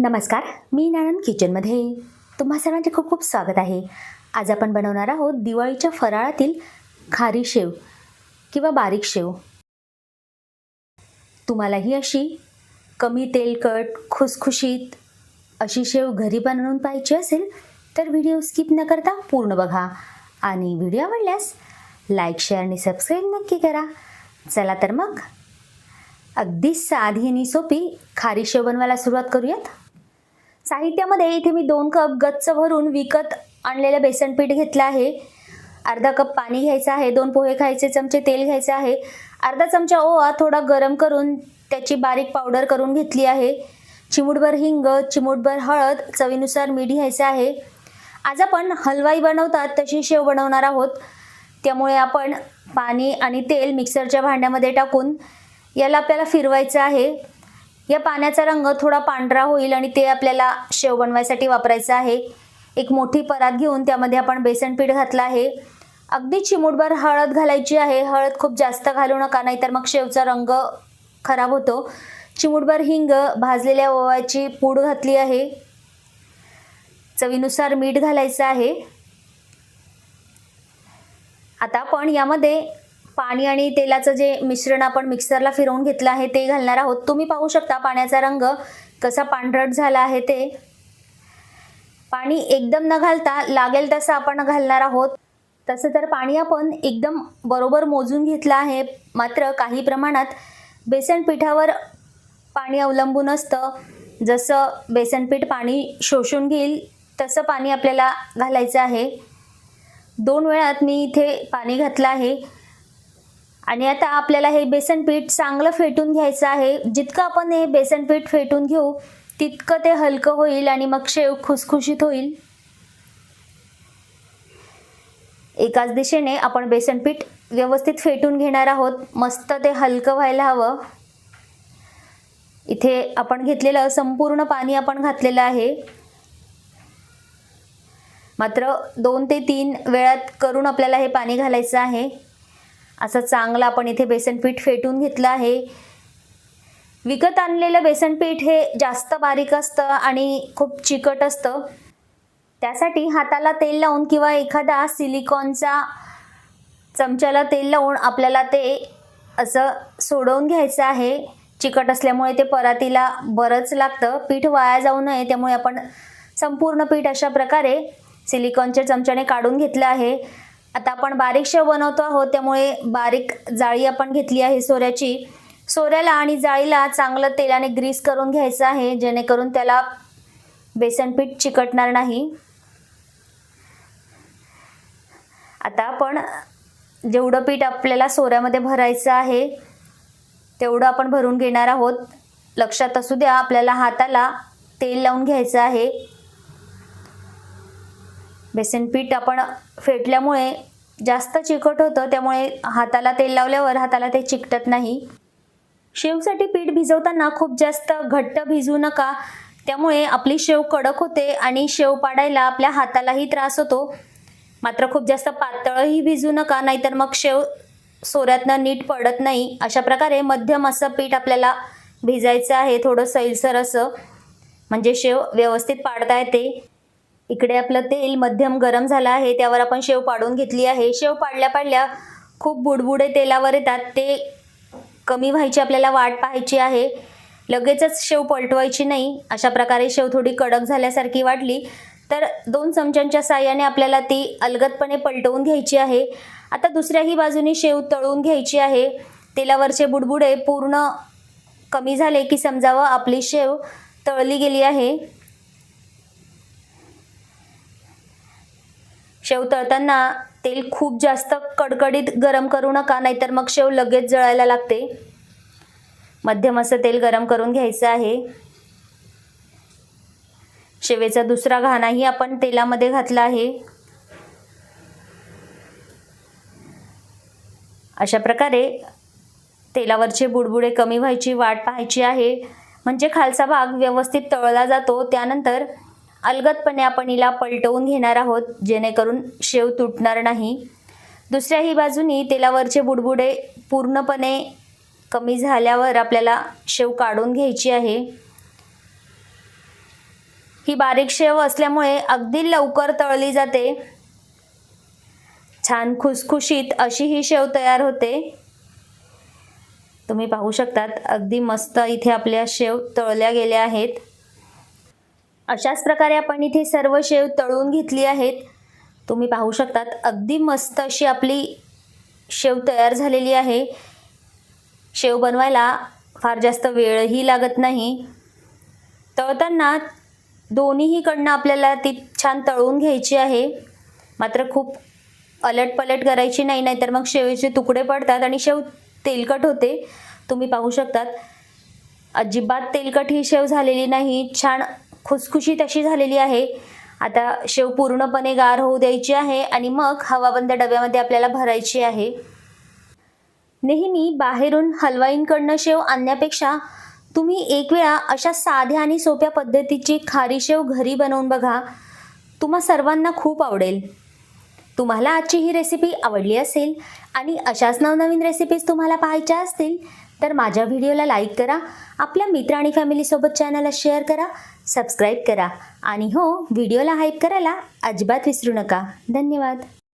नमस्कार मी नानंद किचनमध्ये. तुम्हा सर्वांचे खूप खूप स्वागत आहे. आज आपण बनवणार आहोत दिवाळीच्या फराळातील खारी शेव किंवा बारीक शेव. तुम्हालाही अशी कमी तेलकट खुसखुशीत अशी शेव घरी बनवून पाहिजे असेल तर व्हिडिओ स्किप न करता पूर्ण बघा. आणि व्हिडिओ आवडल्यास लाईक शेअर आणि सबस्क्राईब नक्की करा. चला तर मग अगदी साधी आणि सोपी खारी शेव बनवायला सुरुवात करूयात. साहित्यामध्ये इथे मी दोन कप गच्च भरून विकत आणलेलं बेसन पीठ घेतलं आहे. अर्धा कप पाणी घ्यायचं आहे दोन पोहे खायचे चमचे तेल घ्यायचे आहे. अर्धा चमचा ओवा थोडा गरम करून त्याची बारीक पावडर करून घेतली आहे. चिमूटभर हिंग चिमूटभर हळद चवीनुसार मीठ घ्यायचं आहे. आज आपण हलवाई बनवतात तशी शेव बनवणार आहोत. त्यामुळे आपण पाणी आणि तेल मिक्सरच्या भांड्यामध्ये टाकून याला आपल्याला फिरवायचं आहे. या पाण्याचा रंग थोडा पांढरा होईल आणि ते आपल्याला शेव बनवायसाठी वापरायचं आहे. एक मोठी परात घेऊन त्यामध्ये आपण बेसन पीठ घातलं आहे. अगदी चिमूटभर हळद घालायची आहे. हळद खूप जास्त घालू नका नाहीतर मग शेवचा रंग खराब होतो. चिमूटभर हिंग भाजलेल्या ओव्याची पूड घातली आहे. चवीनुसार मीठ घालायचं आहे. आता आपण यामध्ये पाणी आणि तेलाचं जे मिश्रण आपण मिक्सरला फिरवून घेतलं आहे ते घालणार आहोत. तुम्ही पाहू शकता पाण्याचा रंग कसा पांढरट झाला आहे ते. पाणी एकदम न घालता लागेल तसं आपण घालणार आहोत. तसं तर पाणी आपण एकदम बरोबर मोजून घेतलं आहे. मात्र काही प्रमाणात बेसन पिठावर पाणी अवलंबून असतं. जसं बेसनपीठ पाणी शोषून घेईल तसं पाणी आपल्याला घालायचं आहे. दोन वेळात मी इथे पाणी घातलं आहे. आणि आता आपल्याला हे बेसन पीठ चांगलं फेटून घ्यायचं आहे. जितकं आपण हे बेसन पीठ फेटून घेऊ तितकं ते हलकं होईल आणि मग शेव खुसखुशीत होईल. एकाच दिशेने आपण बेसन पीठ व्यवस्थित फेटून घेणार आहोत. मस्त ते हलकं व्हायला हवं. इथे आपण घेतलेलं संपूर्ण पाणी आपण घातलेलं आहे. मात्र दोन ते तीन वेळात करून आपल्याला हे पाणी घालायचं आहे. असं चांगलं आपण इथे बेसनपीठ फेटून घेतलं आहे. विकत आणलेलं बेसनपीठ हे जास्त बारीक असतं आणि खूप चिकट असतं. त्यासाठी हाताला तेल लावून किंवा एखादा सिलिकॉनचा चमच्याला तेल लावून आपल्याला ते असं सोडवून घ्यायचं आहे. चिकट असल्यामुळे ते परातीला बरंच लागतं. पीठ वाया जाऊ नये त्यामुळे आपण संपूर्ण पीठ अशा प्रकारे सिलिकॉनच्या चमच्याने काढून घेतलं आहे. आता आपण बारीक बनवतो आहोत त्यामुळे बारीक जाळी आपण घेतली आहे सोऱ्याची. सोऱ्याला आणि जाळीला चांगलं तेलाने ग्रीस करून घ्यायचं आहे जेणेकरून त्याला बेसनपीठ चिकटणार नाही. आता आपण जेवढं पीठ आपल्याला सोऱ्यामध्ये भरायचं आहे तेवढं आपण भरून घेणार आहोत. लक्षात असू द्या आपल्याला हाताला तेल लावून घ्यायचं आहे. बेसन पीठ आपण फेटल्यामुळे जास्त चिकट होतं त्यामुळे हाताला तेल लावल्यावर हाताला ते चिकटत नाही. शेवसाठी पीठ भिजवताना खूप जास्त घट्ट भिजू नका. त्यामुळे आपली शेव कडक होते आणि शेव पाडायला आपल्या हातालाही त्रास होतो. मात्र खूप जास्त पातळही भिजू नका नाहीतर मग शेव सोऱ्यातनं नीट पडत नाही. अशा प्रकारे मध्यम असं पीठ आपल्याला भिजायचं आहे थोडं सैलसर असं. म्हणजे शेव व्यवस्थित पाडता येते. इकडे आपलं तेल मध्यम गरम झालं आहे त्यावर आपण शेव पाडून घेतली आहे. शेव पाडल्या पाडल्या खूप बुडबुडे तेलावर येतात. ते कमी व्हायची आपल्याला वाट पाहायची आहे. लगेचच शेव पलटवायची नाही. अशा प्रकारे शेव थोडी कडक झाल्यासारखी वाटली. तर दोन चमच्यांच्या साह्याने आपल्याला ती अलगदपणे पलटवून घ्यायची आहे. आता दुसऱ्याही बाजूने शेव तळून घ्यायची आहे. तेलावरचे बुडबुडे पूर्ण कमी झाले की समजावं आपली शेव तळली गेली आहे. शेव तळताना तेल खूप जास्त कडकडीत गरम करू नका नाहीतर मग शेव लगेच जळायला लागते. मध्यम असं तेल गरम करून घ्यायचं आहे. शेवेचा दुसरा घाणाही आपण तेलामध्ये घातला आहे. अशा प्रकारे तेलावरचे बुडबुडे कमी व्हायची वाट पाहायची आहे. म्हणजे खालचा भाग व्यवस्थित तळला जातो. त्यानंतर अलगदपणे आपण हिला पलटवून घेणार आहोत जेणेकरून शेव तुटणार नाही. दुसऱ्याही बाजूनी तेलावरचे बुडबुडे पूर्णपणे कमी झाल्यावर आपल्याला शेव काढून घ्यायची आहे. ही बारीक शेव असल्यामुळे अगदी लवकर तळली जाते. छान खुसखुशीत अशी ही शेव तयार होते. तुम्ही पाहू शकतात अगदी मस्त इथे आपल्या शेव तळल्या गेल्या आहेत. अशाच प्रकारे आपण इथे सर्व शेव तळून घेतली आहेत. तुम्ही पाहू शकतात अगदी मस्त अशी आपली शेव तयार झालेली आहे. शेव बनवायला फार जास्त वेळही लागत नाही. तळताना दोन्हीकडनं आपल्याला ती छान तळून घ्यायची आहे. मात्र खूप अलटपलट करायची नाही नाहीतर मग शेवेचे तुकडे पडतात आणि शेव तेलकट होते. तुम्ही पाहू शकतात अजिबात तेलकट ही शेव झालेली नाही. छान खुसखुशीत अशी झालेली आहे. आता शेव पूर्णपणे गार होऊ द्यायची आहे आणि मग हवाबंद डब्यामध्ये आपल्याला भरायची आहे. नेहमी बाहेरून हलवाईंकडनं शेव आणण्यापेक्षा तुम्ही एक वेळा अशा साध्या आणि सोप्या पद्धतीची खारी शेव घरी बनवून बघा. तुम्हा सर्वांना खूप आवडेल. तुम्हाला आजची ही रेसिपी आवडली असेल आणि अशाच नवनवीन रेसिपीज तुम्हाला पाहायच्या असतील तर माझ्या व्हिडिओला लाईक करा आपल्या मित्र आणि फॅमिलीसोबत चॅनलला शेअर करा सबस्क्राईब करा. आणि हो व्हिडिओला हाईप करायला अजिबात विसरू नका. धन्यवाद.